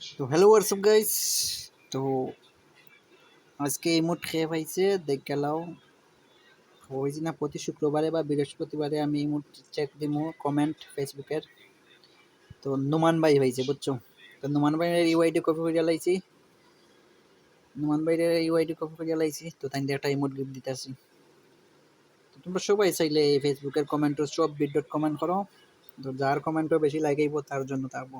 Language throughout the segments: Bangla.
তো হ্যালো হোয়াটসঅ্যাপ গাইস তো আজকে এই মুড খেয়ে পাইছে দেখ গেলাও। ওই না, প্রতি শুক্রবারে বা বৃহস্পতিবারে আমি এই মুড চেক দিমু কমেন্ট ফেসবুকের তো নুমান ভাই হয়েছে, বুঝছ? তো নুমান ভাইয়ের ইউআইডি কপি করে লাইছি। নুমান ভাইয়ের ইউআইডি কপি করে লাইছি, তো তাই একটা ইমোট গিফট দিতেছি। তোমরা সবাই চাইলে এই ফেসবুকের কমেন্টও সব ভিডিওত কমেন্ট করো। তো যার কমেন্টও বেশি লাগাইব তার জন্য থাকব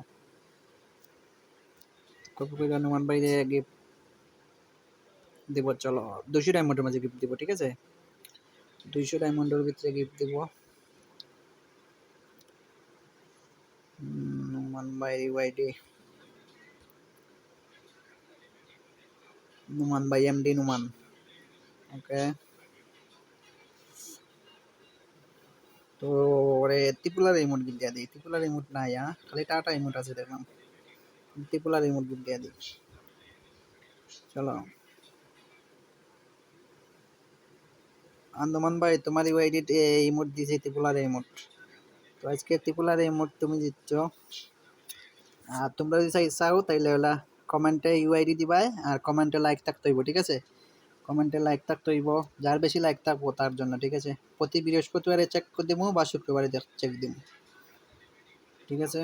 হনুমান ভাই গিফট দিব, চলো। দুশো ডায়মন্ডের মাঝে গিফট ঠিক আছে? দুইশো ডায়মন্ডের ভিতরে গিফট দিব। নুমান ভাই ওয়াইডি নুমান ভাই এমডি নুমান ওকে তো, ওরে ত্রিপুলার ইমোট গিফট দিয়া দিই ত্রিপুলার ইমোট নাই খালি টাটা ইমোট আছে, দেখলাম। ত্রিপুলার ইমোট গিফট দিয়া দিই চলো। আন্দমান ভাই, তোমার ইউআইডি ইমোট দিয়েছে ত্রিপুলার ইমোট তো আজকে ত্রিপুলার ইমোট তুমি জিতছ। আর তোমরা যদি চাও, তাইলে ওলা কমেন্টে ইউআইডি দিবাই, আর কমেন্টে লাইক থাকতে হইব, ঠিক আছে? কমেন্টে লাইক থাকতে হইব। যার বেশি লাইক থাকব, তার জন্য, ঠিক আছে? প্রতি বৃহস্পতিবারে চেক করে দিব বা শুক্রবারে চেক দিব ঠিক আছে?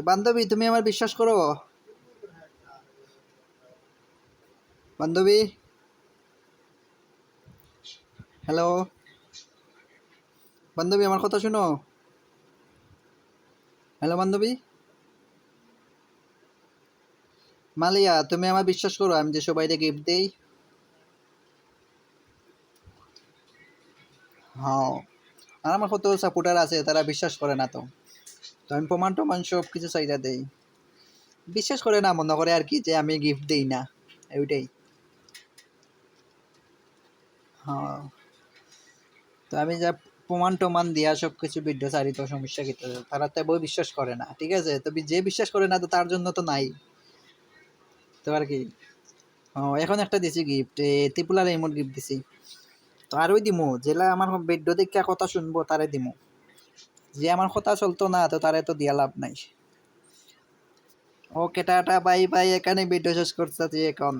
তো বান্ধবী, তুমি আমার বিশ্বাস করো? বান্ধবী? হ্যালো বান্ধবী, আমার কথা শুনো। হ্যালো বান্ধবী? মালিয়া, তুমি আমার বিশ্বাস করো, আমি যে সবাইকে গিফট দেই। হ্যাঁ। আর আমার কত সাপোর্টার আছে, তারা বিশ্বাস করে না তো। তো আমি প্রমাণ টমাণ সব কিছু চাইটা দেই। বিশ্বাস করে না, মনে করে আর কি যে আমি গিফট দেই না ওইটাই হ্যাঁ। তো আমি যা প্রমাণ টমান দিয়া সব কিছু ভিডিও সারি তো সমস্যা কি তারা তো বই বিশ্বাস করে না, ঠিক আছে? তো যে বিশ্বাস করে না, তো তার জন্য তো নাই। তো আর কি? ও এখন একটা দিছি গিফট ত্রিপুলার ইমোট গিফট দিছি। তো আর ওই দিমু, জেলা আমার ভিডিও দেখে কথা শুনব তারে দিমু। যে আমার কথা চলতো না, তো তারে তো দিয়া লাভ নাই। ওকে, টাটা, বাই বাই এখানে ভিডিও শেষ করতে এখন।